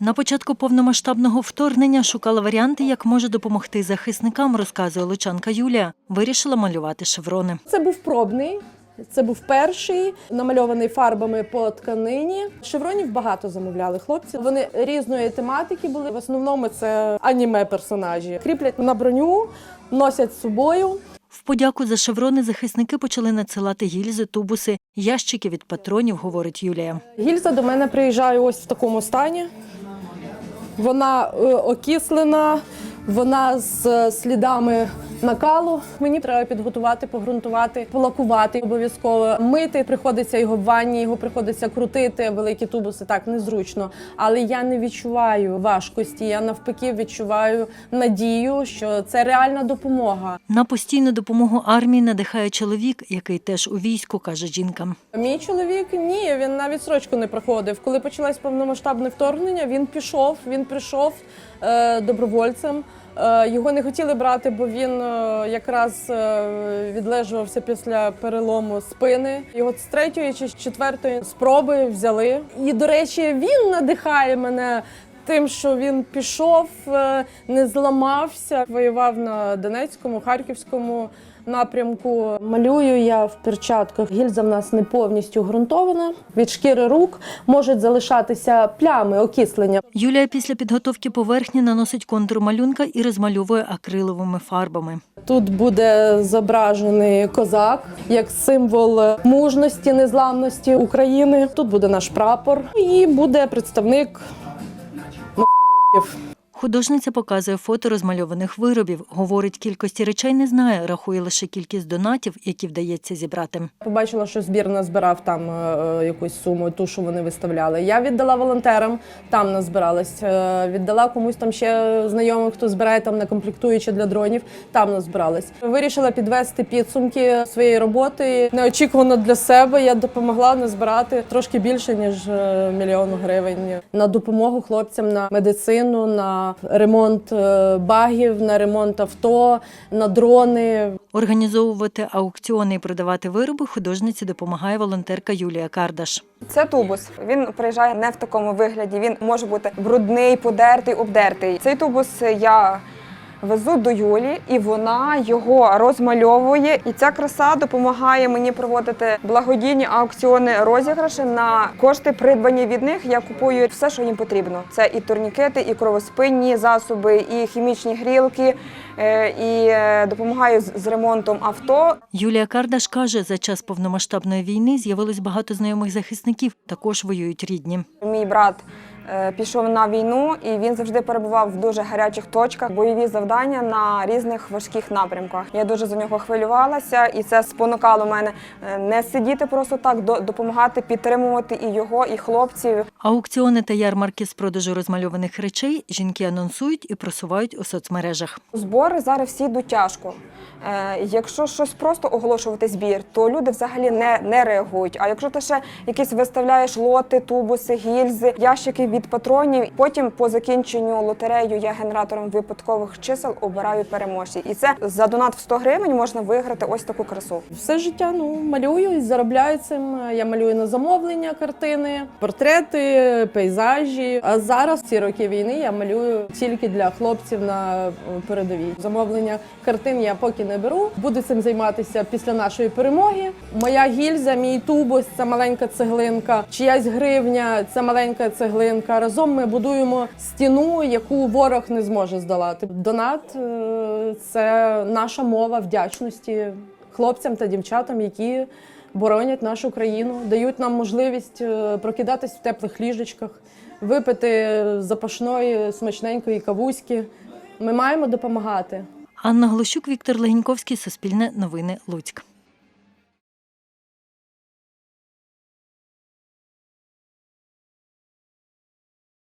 На початку повномасштабного вторгнення шукала варіанти, як може допомогти захисникам, розказує лучанка Юлія. Вирішила малювати шеврони. Це був пробний. Це був перший намальований фарбами по тканині. Шевронів багато замовляли хлопці. Вони різної тематики були. В основному це аніме персонажі. Кріплять на броню, носять з собою. В подяку за шеврони захисники почали надсилати гільзи, тубуси, ящики від патронів, говорить Юлія. Гільза до мене приїжджає ось в такому стані. Вона е, окислена, вона з е, слідами накалу. Мені треба підготувати, погрунтувати, полакувати обов'язково. Мити приходиться його в ванні, його приходиться крутити. Великі тубуси так незручно. Але я не відчуваю важкості. Я навпаки відчуваю надію, що це реальна допомога. На постійну допомогу армії надихає чоловік, який теж у війську, каже жінка. Мій чоловік ні, він навіть срочку не проходив. Коли почалось повномасштабне вторгнення, він пішов, він прийшов е, добровольцем. Е, його не хотіли брати, бо він е, якраз е, відлежувався після перелому спини. Його з третьої чи з четвертої спроби взяли. І, до речі, він надихає мене. Тим, що він пішов, не зламався, воював на Донецькому, Харківському напрямку. Малюю я в перчатках. Гільза в нас не повністю ґрунтована. Від шкіри рук можуть залишатися плями окислення. Юлія після підготовки поверхні наносить контур малюнка і розмальовує акриловими фарбами. Тут буде зображений козак як символ мужності, незламності України. Тут буде наш прапор і буде представник. Художниця показує фото розмальованих виробів. Говорить, кількості речей не знає, рахує лише кількість донатів, які вдається зібрати. Побачила, що збір назбирав там е, якусь суму, ту, що вони виставляли. Я віддала волонтерам, там назбиралась. Е, Віддала комусь там ще знайомим, хто збирає там на комплектуючі для дронів. Там назбиралась. Вирішила підвести підсумки своєї роботи. Неочікувано для себе я допомогла назбирати трошки більше ніж е, мільйон гривень на допомогу хлопцям на медицину, на ремонт е, багів, на ремонт авто, на дрони. Організовувати аукціони і продавати вироби художниці допомагає волонтерка Юлія Кардаш. Це тубус. Він приїжджає не в такому вигляді. Він може бути брудний, подертий, обдертий. Цей тубус я везу до Юлі, і вона його розмальовує. І ця краса допомагає мені проводити благодійні аукціони розіграші на кошти, придбані від них. Я купую все, що їм потрібно. Це і турнікети, і кровоспинні засоби, і хімічні грілки, е, і е, допомагаю з ремонтом авто. Юлія Кардаш каже, за час повномасштабної війни з'явилось багато знайомих захисників, також воюють рідні. Мій брат пішов на війну, і він завжди перебував в дуже гарячих точках, бойові завдання на різних важких напрямках. Я дуже за нього хвилювалася, і це спонукало мене е, не сидіти просто так, до- допомагати підтримувати і його, і хлопців. Аукціони та ярмарки з продажу розмальованих речей жінки анонсують і просувають у соцмережах. Збори зараз всі йдуть тяжко. Е, якщо щось просто оголошувати збір, то люди взагалі не, не реагують. А якщо ти ще якісь виставляєш лоти, тубуси, гільзи, ящики від патронів, потім по закінченню лотерею я генератором випадкових чисел обираю переможців. І це за донат в 100 гривень можна виграти ось таку красу. Все життя ну малюю і заробляю цим. Я малюю на замовлення картини, портрети, пейзажі. А зараз ці роки війни я малюю тільки для хлопців на передовій. Замовлення картин я поки не беру. Буду цим займатися після нашої перемоги. Моя гільза, мій тубус це маленька цеглинка, чиясь гривня це маленька цеглинка. Разом ми будуємо стіну, яку ворог не зможе здолати. Донат е, це наша мова вдячності хлопцям та дівчатам, які боронять нашу країну, дають нам можливість е, прокидатись в теплих ліжечках, випити запашної смачненької кавуськи. Ми маємо допомагати. Анна Глущук, Віктор Легіньковський, Суспільне новини, Луцьк.